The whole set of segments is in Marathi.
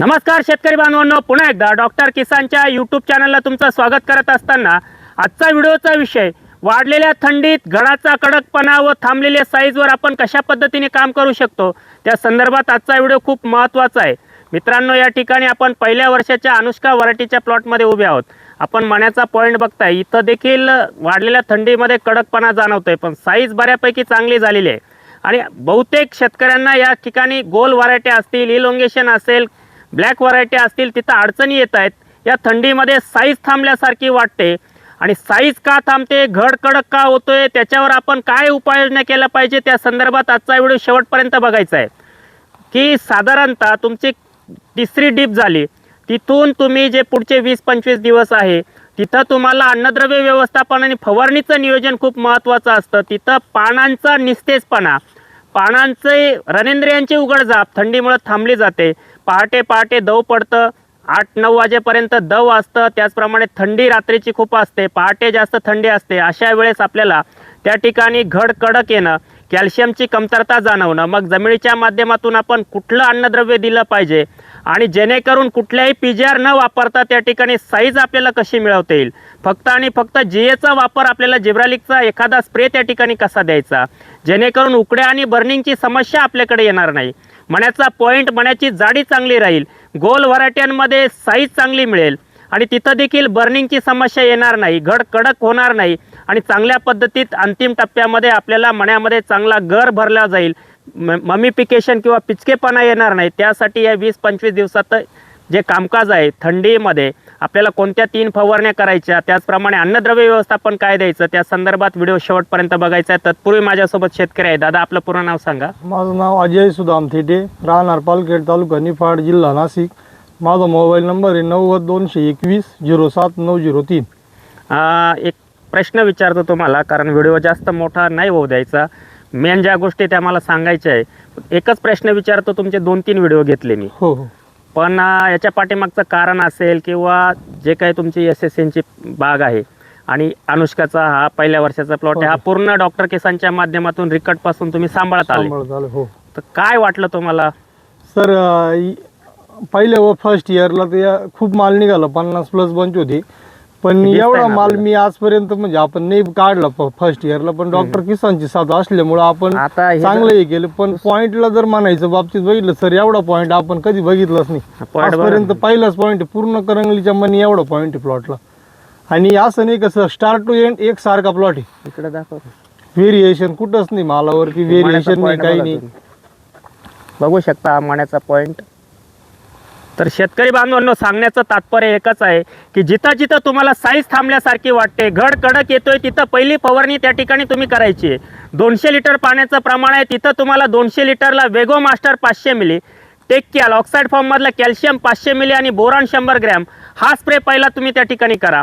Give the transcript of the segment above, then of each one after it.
नमस्कार शेतकरी बांधवांनो पुन्हा एकदा डॉक्टर किसानच्या यूट्यूब चॅनलला तुमचं स्वागत करत असताना आजचा व्हिडिओचा विषय वाढलेल्या थंडीत घडाचा कडकपणा व थांबलेल्या साईजवर आपण कशा पद्धतीने काम करू शकतो त्या संदर्भात आजचा व्हिडिओ खूप महत्त्वाचा आहे. मित्रांनो या ठिकाणी आपण पहिल्या वर्षाच्या अनुष्का व्हरायटीच्या प्लॉटमध्ये उभे आहोत. आपण मण्याचा पॉईंट बघताय इथं देखील वाढलेल्या थंडीमध्ये कडकपणा जाणवतोय पण साईज बऱ्यापैकी चांगली झालेली आहे. आणि बहुतेक शेतकऱ्यांना या ठिकाणी गोल व्हरायट्या असतील इलोंगेशन असेल ब्लॅक व्हरायटी असतील तिथं अडचणी येत आहेत. या थंडीमध्ये साईज थांबल्यासारखी वाटते. आणि साईज का थांबते घड कडक का होतोय त्याच्यावर आपण काय उपाययोजना केल्या पाहिजे त्या संदर्भात आजचा व्हिडिओ शेवटपर्यंत बघायचा आहे. की साधारणतः तुमची तिसरी डीप झाली. तिथून तुम्ही जे पुढचे वीस पंचवीस दिवस आहे तिथं तुम्हाला अन्नद्रव्य व्यवस्थापन आणि फवारणीचं नियोजन खूप महत्त्वाचं असतं. तिथं पानांचा निस्तेजपणा पानांचे रनेंद्रियांची उघडझाप थंडीमुळे थांबली जाते. पहाटे पहाटे दव पडतं. आठ नऊ वाजेपर्यंत दव असतं. त्याचप्रमाणे थंडी रात्रीची खूप असते. पहाटे जास्त थंडी असते. अशा वेळेस आपल्याला त्या ठिकाणी घड कडक येणं कॅल्शियमची कमतरता जाणवणं मग जमिनीच्या माध्यमातून आपण कुठलं अन्नद्रव्य दिलं पाहिजे आणि जेणेकरून कुठल्याही पी जी आर न वापरता त्या ठिकाणी साईज आपल्याला कशी मिळवता येईल? फक्त आणि फक्त जी एचा वापर आपल्याला जिब्रालिकचा एखादा स्प्रे त्या ठिकाणी कसा द्यायचा? जेणेकरून उकड्या आणि बर्निंगची समस्या आपल्याकडे येणार नाही. मण्याचा पॉईंट मण्याची जाडी चांगली राहील. गोल व्हरायट्यांमध्ये साईज चांगली मिळेल. आणि तिथं देखील बर्निंगची समस्या येणार नाही. घड कडक होणार नाही. आणि चांगल्या पद्धतीत अंतिम टप्प्यामध्ये आपल्याला मण्यामध्ये चांगला गर भरला जाईल. म ममिफिकेशन किंवा पिचकेपणा येणार नाही. त्यासाठी या वीस पंचवीस दिवसात जे कामकाज आहे थंडीमध्ये आपल्याला कोणत्या तीन फवारण्या करायच्या त्याचप्रमाणे अन्नद्रव्य व्यवस्थापन काय द्यायचं त्या संदर्भात व्हिडिओ शेवटपर्यंत बघायचा आहे. तत्पूर्वी माझ्यासोबत शेतकरी आहे. दादा आपलं पूर्ण नाव सांगा. माझं नाव अजय सुदाम थेटे राहणार पालखेड तालुका निफाड जिल्हा नाशिक. माझा मोबाईल नंबर आहे नव्वद दोनशे एकवीस झिरो सात नऊ झिरो तीन. एक प्रश्न विचारतो तुम्हाला कारण व्हिडिओ जास्त मोठा नाही होऊ द्यायचा. मेन ज्या गोष्टी त्या मला सांगायच्या आहे. एकच प्रश्न विचारतो तुमचे दोन तीन व्हिडिओ घेतले मी. हो हो. पण याच्या पाठीमागचं कारण असेल किंवा जे काही तुमची एस एस एनची बाग आहे आणि अनुष्काचा हा पहिल्या वर्षाचा प्लॉट आहे हा पूर्ण डॉक्टर केसांच्या माध्यमातून रिकटपासून तुम्ही सांभाळत आले. हो. तर काय वाटलं तुम्हाला? सर पहिल्या व फर्स्ट इयरला ते खूप माल निघाला पन्नास प्लस बंच होती. पण दिसतंय एवढा ना माल आपल्याला. मी आजपर्यंत म्हणजे आपण नाही काढला फर्स्ट इयरला पण डॉक्टर किसानची साथ असल्यामुळं आपण आता हे चांगलं हे केलं. पण पॉइंटला जर म्हणायचं बाबतीत बघितलं सर एवढा पॉइंट आपण कधी बघितलाच नाही. Point बघा. आजपर्यंत पहिलाच पॉइंट पूर्ण करंगलीच्या मनी एवढा पॉइंट आहे प्लॉटला आणि असं नाही कसं स्टार्ट टू एंड एक सारखा प्लॉट आहे. इकडे दाखव. व्हेरिएशन कुठंच नाही मालावरती व्हेरिएशन नाही काही नाही. बघू शकता मण्याचा पॉइंट तर शेतकरी बांधवांनो सांगण्याचं तात्पर्य एकच आहे की जिथं जिथं तुम्हाला साईज थांबल्यासारखी वाटते घड कडक येतोय तिथं पहिली फवारणी त्या ठिकाणी तुम्ही करायची. आहे दोनशे लिटर पाण्याचं प्रमाण आहे तिथं तुम्हाला दोनशे लिटरला वेगो मास्टर पाचशे मिली टेक्कियाल ऑक्साईड फॉर्ममधला कॅल्शियम पाचशे मिली आणि बोरान शंभर ग्रॅम हा स्प्रे पहिला तुम्ही त्या ठिकाणी करा.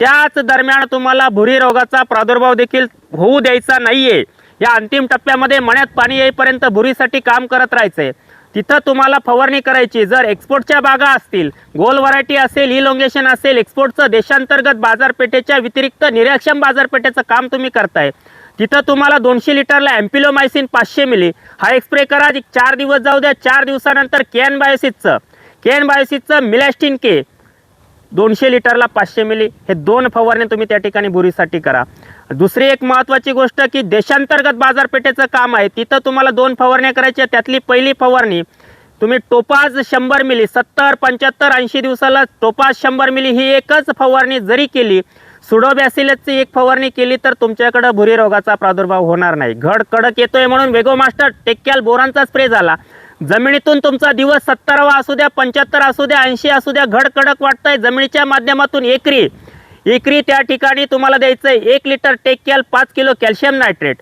त्याच दरम्यान तुम्हाला भुरी रोगाचा प्रादुर्भाव देखील होऊ द्यायचा नाही आहे या अंतिम टप्प्यामध्ये मण्यात पाणी येईपर्यंत भुरीसाठी काम करत राहायचं आहे तिथं तुम्हाला फवारणी करायची. जर एक्सपोर्टच्या बागा असतील गोल व्हरायटी असेल इलोंगेशन असेल एक्सपोर्टचं देशांतर्गत बाजारपेठेच्या व्यतिरिक्त निरक्षम बाजारपेठेचं काम तुम्ही करताय. तिथं तुम्हाला दोनशे लिटरला एम्पिलोमायसिन पाचशे मिली. हा एक्सप्रे करा चार दिवस जाऊ द्या चार दिवसानंतर कॅन बायोसिसचं कॅन बायोसिसचं मिलॅस्टिन के दोनशे लिटरला पाचशे मिली. हे दोन फवारणी तुम्ही त्या ठिकाणी बुरीसाठी करा. दुसरी एक महत्त्वाची गोष्ट की देशांतर्गत बाजारपेठेचं काम आहे तिथं तुम्हाला दोन फवारण्या करायच्या त्यातली पहिली फवारणी तुम्ही टोपाज शंभर मिली सत्तर पंच्याहत्तर ऐंशी दिवसाला टोपाज शंभर मिली ही एकच फवारणी जरी केली सुडोबॅसिलसची एक फवारणी केली तर तुमच्याकडं भुरी रोगाचा प्रादुर्भाव होणार नाही. घड कडक येतोय म्हणून वेगो मास्टर टेक्क्याल बोरांचा स्प्रे झाला. जमिनीतून तुमचा दिवस सत्तरावा असू द्या पंच्याहत्तर असू द्या ऐंशी असू द्या घड कडक वाटतंय. जमिनीच्या माध्यमातून एकरी. एकरी त्या ठिकाणी तुम्हाला द्यायचंय. एक लिटर टेक्क्याल पाच किलो कॅल्शियम नायट्रेट.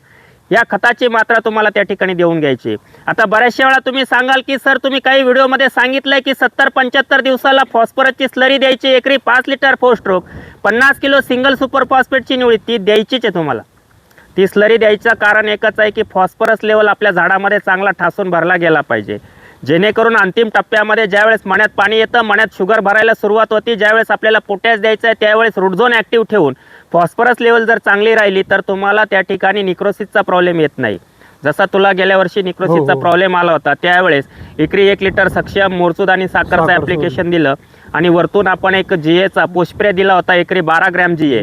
या खताची मात्रा तुम्हाला त्या ठिकाणी देऊन घ्यायची. आता बऱ्याचशा वेळा तुम्ही सांगाल की सर तुम्ही काही व्हिडिओमध्ये सांगितलंय की सत्तर पंच्याहत्तर दिवसाला फॉस्फरसची स्लरी द्यायची एकरी पाच लिटर फोस्ट्रोक पन्नास किलो सिंगल सुपर फॉस्फेटची निवडी ती द्यायचीच आहे तुम्हाला. ती स्लरी द्यायचं कारण एकच आहे की फॉस्फरस लेवल आपल्या झाडामध्ये चांगला ठासून भरला गेला पाहिजे जेणेकरून अंतिम टप्प्यामध्ये ज्यावेळेस मण्यात पाणी येतं मण्यात शुगर भरायला सुरुवात होती ज्यावेळेस आपल्याला पोटॅश द्यायचं आहे त्यावेळेस रुटझोन ॲक्टिव्ह ठेवून फॉस्फरस लेवल जर चांगली राहिली तर तुम्हाला त्या ठिकाणी निक्रोसिसचा प्रॉब्लेम येत नाही जसा तुला गेल्या वर्षी हो, निक्रोसिसचा हो. प्रॉब्लेम आला होता त्यावेळेस एकरी एक लिटर सक्षम मोरसूद आणि साखरचं साखर ऍप्लिकेशन दिलं आणि वरतून आपण एक जीएचा पोस्प्रे दिला होता एकरी बारा ग्रॅम जीए.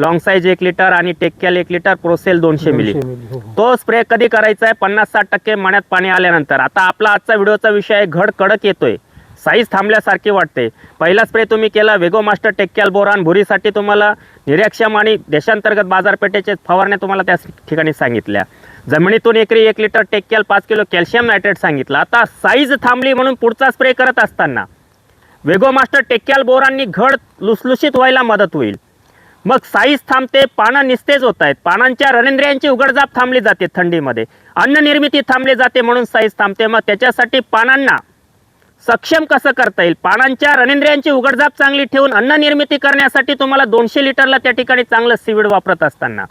लॉंग साईज एक लिटर आणि टेक्कॅल एक लिटर प्रोसेल दोनशे मिली हो, हो. तो स्प्रे कधी करायचा आहे? पन्नास साठ टक्के मण्यात पाणी आल्यानंतर. आता आपला आजचा व्हिडिओचा विषय आहे घड कडक येतोय. साईज थांबल्यासारखी वाटते. पहिला स्प्रे तुम्ही केला वेगो मास्टर टेक्कॅल बोरान. भुरीसाठी तुम्हाला निरक्षम आणि देशांतर्गत बाजारपेठेचे फवारण्या तुम्हाला त्या ठिकाणी सांगितल्या. जमिनीतून एकरी एक लिटर टेक्कॅल पाच किलो कॅल्शियम नायट्रेट सांगितलं. आता साईज थांबली म्हणून पुढचा स्प्रे करत असताना वेगो मास्टर टेक्कॅल बोरांनी घड लुसलुशीत व्हायला मदत होईल. मग साईज थांबते पानं निस्तेज होत आहेत पानांच्या रणेंद्रियांची उघडजाप थांबली जाते थंडीमध्ये. अन्न निर्मिती थांबली जाते म्हणून साईज थांबते. मग त्याच्यासाठी पानांना सक्षम कसं करता येईल? पानांच्या रणेंद्रियांची उघडजाप चांगली ठेवून अन्न निर्मिती करण्यासाठी तुम्हाला दोनशे लिटरला त्या ठिकाणी चांगलं सिविड वापरत असताना.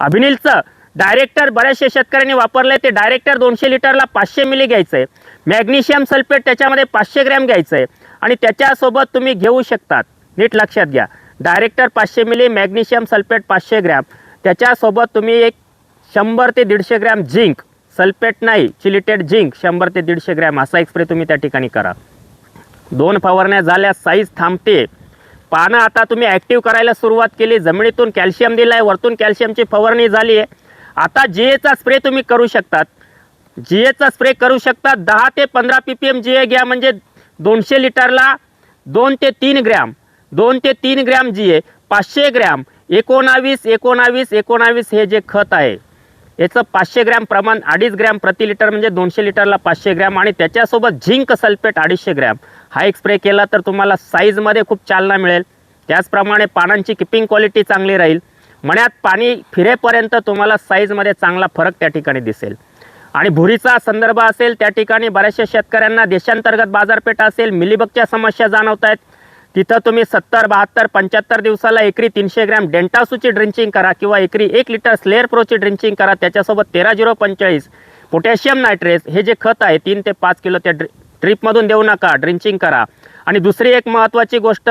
अभिनीलचं डायरेक्टर बऱ्याचशा शेतकऱ्यांनी वापरलंय. ते डायरेक्टर दोनशे लिटरला पाचशे मिली घ्यायचं आहे मॅग्नेशियम सल्फेट त्याच्यामध्ये पाचशे ग्रॅम घ्यायचं आहे आणि त्याच्यासोबत तुम्ही घेऊ शकतात. नीट लक्षात घ्या. डायरेक्टर पाचशे मिली मॅग्नेशियम सल्फेट पाचशे ग्रॅम. त्याच्यासोबत तुम्ही एक शंभर ते दीडशे ग्रॅम झिंक सल्फेट नाही चिलिटेड झिंक शंभर ते दीडशे ग्रॅम असा एक स्प्रे तुम्ही त्या ठिकाणी करा. दोन फवारण्या झाल्या साईज थांबते. पानं आता तुम्ही ॲक्टिव्ह करायला सुरुवात केली जमिनीतून कॅल्शियम दिलं आहे वरतून कॅल्शियमची फवारणी झाली आहे. आता जीएचा स्प्रे तुम्ही करू शकतात. जीएचा स्प्रे करू शकतात दहा ते पंधरा P P M G A घ्या म्हणजे दोनशे लिटरला दोन ते तीन ग्रॅम. दोन ते तीन ग्रॅम जी ए पाचशे ग्रॅम. एकोणावीस एकोणावीस एकोणावीस हे जे खत आहे याचं पाचशे ग्रॅम प्रमाण अडीच ग्रॅम प्रति लिटर म्हणजे दोनशे लिटरला पाचशे ग्रॅम आणि त्याच्यासोबत झिंक सल्फेट अडीचशे ग्रॅम. हा एक स्प्रे केला तर तुम्हाला साईजमध्ये खूप चालना मिळेल. त्याचप्रमाणे पानांची किपिंग क्वालिटी चांगली राहील. मण्यात पाणी फिरेपर्यंत तुम्हाला साईजमध्ये चांगला फरक त्या ठिकाणी दिसेल. आणि भुरीचा संदर्भ असेल त्या ठिकाणी बऱ्याचशा शेतकऱ्यांना देशांतर्गत बाजारपेठ असेल मिलीबगच्या समस्या जाणवत आहेत तिथं तुम्ही सत्तर बहात्तर पंच्याहत्तर दिवसाला एकरी तीनशे ग्रॅम डेंटासूची ड्रिंचिंग करा किंवा एकरी एक लिटर स्लेअर प्रोची ड्रिंचिंग करा त्याच्यासोबत तेरा झिरो पंचेचाळीस पोटॅशियम नायट्रेस हे जे खत आहे तीन ते पाच किलो त्या ड्रि ड्रिपमधून देऊ नका ड्रिंचिंग करा. आणि दुसरी एक महत्त्वाची गोष्ट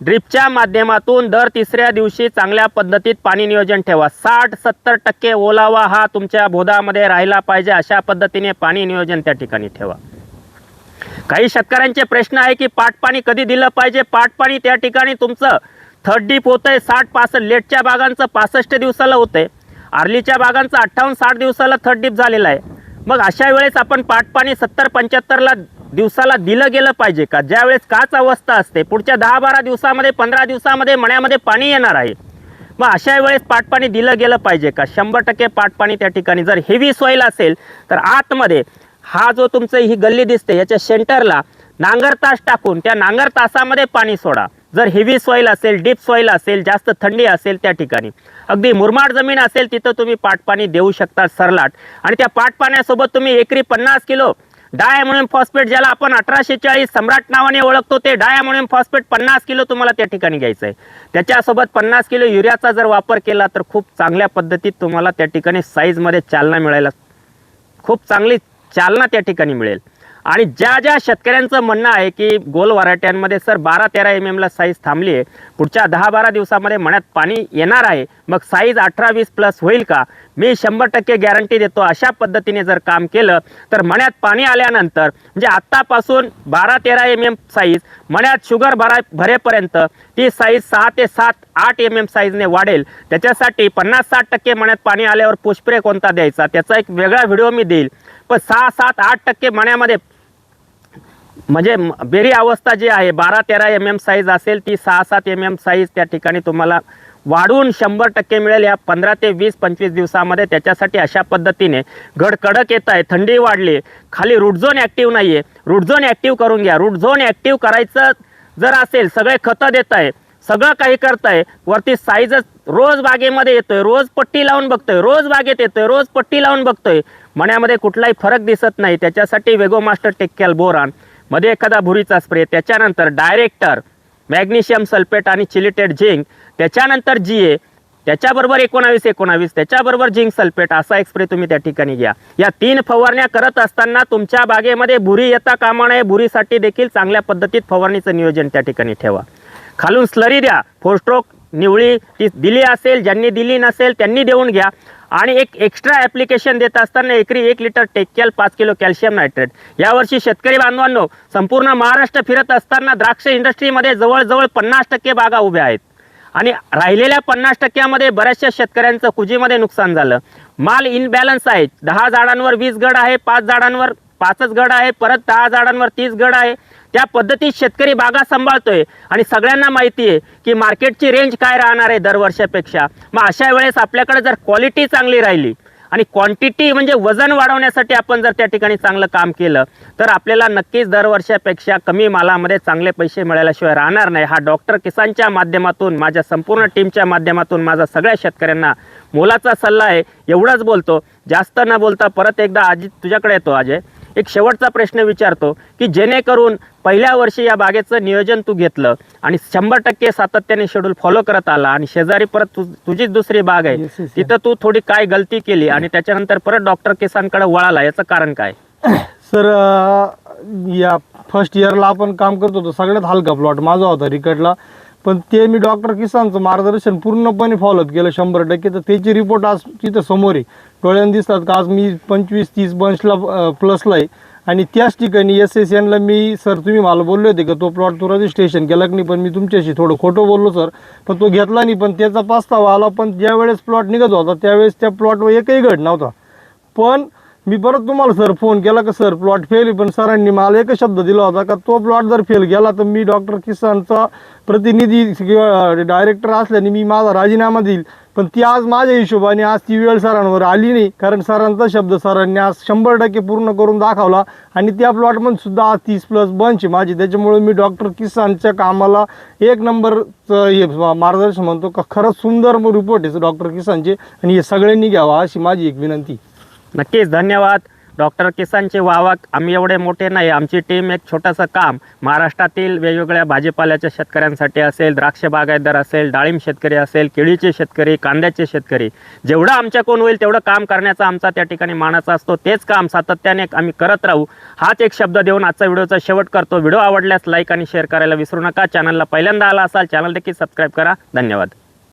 ड्रिपच्या माध्यमातून दर तिसऱ्या दिवशी चांगल्या पद्धतीत पाणी नियोजन ठेवा. साठ सत्तर टक्के ओलावा हा तुमच्या बोधामध्ये राहिला पाहिजे अशा पद्धतीने पाणी नियोजन त्या ठिकाणी ठेवा. काही शेतकऱ्यांचे प्रश्न आहे की पाटपाणी कधी दिलं पाहिजे? पाटपाणी त्या ठिकाणी तुमचं थर्ड डीप होतंय साठ पासष्ट लेटच्या बागांचं पासष्ट दिवसाला होतंय. आर्लीच्या बागांचं अठ्ठावन्न साठ दिवसाला थर्ड डीप झालेलं आहे. मग अशा वेळेस आपण पाटपाणी सत्तर पंच्याहत्तरला दिवसाला दिलं गेलं पाहिजे का? ज्यावेळेस काच अवस्था असते पुढच्या दहा बारा दिवसामध्ये पंधरा दिवसामध्ये मण्यामध्ये पाणी येणार आहे. मग अशा वेळेस पाटपाणी दिलं गेलं पाहिजे का? शंभर टक्के पाटपाणी त्या ठिकाणी जर हेवी सॉईल असेल तर आतमध्ये हा जो तुमचं ही गल्ली दिसते याच्या सेंटरला नांगर तास टाकून त्या नांगर तासामध्ये पाणी सोडा. जर हेवी सॉईल असेल डीप सॉईल असेल जास्त थंडी असेल त्या ठिकाणी. अगदी मुरमाड जमीन असेल तिथं तुम्ही पाटपाणी देऊ शकता सरलाट. आणि त्या पाटपाण्यासोबत तुम्ही एकरी पन्नास किलो डायमोनियम फॉस्फेट ज्याला आपण अठराशे चाळीस सम्राट नावाने ओळखतो ते डायमोनियम फॉस्फेट पन्नास किलो तुम्हाला त्या ठिकाणी घ्यायचं आहे त्याच्यासोबत पन्नास किलो युरियाचा जर वापर केला तर खूप चांगल्या पद्धतीत तुम्हाला त्या ठिकाणी साईजमध्ये चालना मिळायला खूप चांगली चालना त्या ठिकाणी मिळेल. आणि ज्या ज्या शेतकऱ्यांचं म्हणणं आहे की गोल वराट्यांमध्ये सर बारा तेरा एम एमला साईज थांबली आहे पुढच्या दहा बारा दिवसामध्ये मण्यात पाणी येणार आहे मग साईज अठरा वीस प्लस होईल का? मी शंभर टक्के गॅरंटी देतो. अशा पद्धतीने जर काम केलं तर मण्यात पाणी आल्यानंतर म्हणजे आत्तापासून बारा तेरा एम एम साईज मण्यात शुगर भरा भरेपर्यंत ती साईज सहा ते सात आठ एम एम साईजने वाढेल. त्याच्यासाठी पन्नास साठ टक्के मण्यात पाणी आल्यावर पुष्प्रे कोणता द्यायचा? त्याचा एक वेगळा व्हिडिओ मी देईल. पण सहा सात आठ टक्के मण्यामध्ये म्हणजे बेरी अवस्था जी आहे बारा तेरा एम एम साईज असेल ती सहा सात एम एम साईज त्या ठिकाणी तुम्हाला वाढून शंभर टक्के मिळेल या पंधरा ते वीस पंचवीस दिवसामध्ये. त्याच्यासाठी अशा पद्धतीने घड कडक येत आहे थंडी वाढली खाली रूट झोन ॲक्टिव्ह नाही आहे रूट झोन ॲक्टिव्ह करून घ्या. रूट झोन ॲक्टिव्ह करायचं जर असेल सगळे खतं देत आहे. सगळं काही करताय वरती साईजच रोज बागेमध्ये येतोय रोज पट्टी लावून बघतोय रोज बागेत येतोय रोज पट्टी लावून बघतोय. मण्यामध्ये कुठलाही फरक दिसत नाही त्याच्यासाठी वेगो मास्टर टेक्कॅल बोरान. मध्ये एखादा भुरीचा स्प्रे त्याच्यानंतर डायरेक्टर मॅग्नेशियम सल्फेट आणि चिलिटेड झिंक त्याच्यानंतर जी ए त्याच्याबरोबर एकोणावीस एकोणावीस त्याच्याबरोबर झिंक सल्फेट असा एक स्प्रे तुम्ही त्या ठिकाणी घ्या. या तीन फवारण्या करत असताना तुमच्या बागेमध्ये भुरी येता कामा नये भुरीसाठी देखील चांगल्या पद्धतीत फवारणीचं नियोजन त्या ठिकाणी ठेवा. खालून स्लरी द्या. फोर स्ट्रोक निवळी ती दिली असेल ज्यांनी दिली नसेल त्यांनी देऊन घ्या. आणि एक एक्स्ट्रा ॲप्लिकेशन देत असताना एकरी एक लिटर टेक्कॅल पाच किलो कॅल्शियम नायट्रेट यावर्षी शेतकरी बांधवांनो संपूर्ण महाराष्ट्र फिरत असताना द्राक्ष इंडस्ट्रीमध्ये जवळजवळ पन्नास टक्के बागा उभ्या आहेत. आणि राहिलेल्या पन्नास टक्क्यामध्ये बऱ्याचशा शेतकऱ्यांचं कुजीमध्ये नुकसान झालं. माल इनबॅलन्स आहे. दहा झाडांवर वीस गड आहे पाच झाडांवर पाचच गड आहे परत दहा झाडांवर तीस गड आहे. त्या पद्धतीत शेतकरी बागा सांभाळतोय. आणि सगळ्यांना माहिती आहे की मार्केटची रेंज काय राहणार आहे दरवर्षापेक्षा. मग अशा वेळेस आपल्याकडे जर क्वालिटी चांगली राहिली आणि क्वांटिटी म्हणजे वजन वाढवण्यासाठी आपण जर त्या ठिकाणी चांगलं काम केलं तर आपल्याला नक्कीच दरवर्षापेक्षा कमी मालामध्ये चांगले पैसे मिळाल्याशिवाय राहणार नाही. हा डॉक्टर किसानच्या माध्यमातून माझ्या संपूर्ण टीमच्या माध्यमातून माझा सगळ्या शेतकऱ्यांना मोलाचा सल्ला आहे. एवढंच बोलतो. जास्त न बोलता परत एकदा अजित तुझ्याकडे येतो अजय. एक शेवटचा प्रश्न विचारतो की जेणेकरून पहिल्या वर्षी या बागेचं नियोजन तू घेतलं आणि शंभर टक्के सातत्याने शेड्यूल फॉलो करत आला आणि शेजारी परत तु तुझीच दुसरी बाग आहे. तिथं तू थोडी काय गलती केली आणि त्याच्यानंतर परत डॉक्टर किसानकडे वळाला याचं कारण काय? सर या फर्स्ट इयरला आपण काम करत होतो सगळ्यात हलका प्लॉट माझा होता रिकटला पण ते मी डॉक्टर किसानचं मार्गदर्शन पूर्णपणे फॉलोअप केलं शंभर टक्के तर त्याची रिपोर्ट आज तिथं समोर आहे. डोळ्यांना दिसतात का? आज मी पंचवीस तीस बंचला प्लसला आहे. आणि त्याच ठिकाणी एस एस एनला मी सर तुम्ही मला बोलले होते का तो प्लॉट तू रजिस्ट्रेशन केला की नाही? पण मी तुमच्याशी थोडं खोटं बोललो सर पण तो घेतला नाही पण त्याचा पास्तावा आला. पण ज्यावेळेस प्लॉट निघत होता त्यावेळेस त्या प्लॉटवर एकही घड नव्हता. पण मी परत तुम्हाला सर फोन केला का सर प्लॉट फेल पण सरांनी मला एकच शब्द दिला होता का तो प्लॉट जर फेल गेला तर मी डॉक्टर किसानचा प्रतिनिधी किंवा डायरेक्टर असल्याने मी माझा राजीनामा देईल. पण ती आज माझ्या हिशोबाने आज ती वेळ सरांवर आली नाही कारण सरांचा शब्द सरांनी आज शंभर टक्के पूर्ण करून दाखवला आणि त्या प्लॉटमध्ये सुद्धा आज तीस प्लस बंच माझी. त्याच्यामुळे मी डॉक्टर किसानच्या कामाला एक नंबरचं हे मार्गदर्शन म्हणतो का खरंच सुंदर रिपोर्ट आहे डॉक्टर किसानचे. आणि हे सगळ्यांनी घ्यावा अशी माझी एक विनंती. नक्कीच धन्यवाद. डॉक्टर किसानचे वावक आम्ही एवढे मोठे नाही आमची टीम एक छोटंसं काम. महाराष्ट्रातील वेगवेगळ्या भाजीपाल्याच्या शेतकऱ्यांसाठी असेल द्राक्ष बागायतदार असेल डाळिंब शेतकरी असेल केळीचे शेतकरी कांद्याचे शेतकरी जेवढं आमच्याकडून होईल तेवढं काम करण्याचा आमचा त्या ठिकाणी मानाचा असतो. तेच काम सातत्याने आम्ही करत राहू. हाच एक शब्द देऊन आजचा व्हिडिओचा शेवट करतो. व्हिडिओ आवडल्यास लाईक आणि शेअर करायला विसरू नका. चॅनलला पहिल्यांदा आला असाल चॅनल देखील सबस्क्राईब करा. धन्यवाद.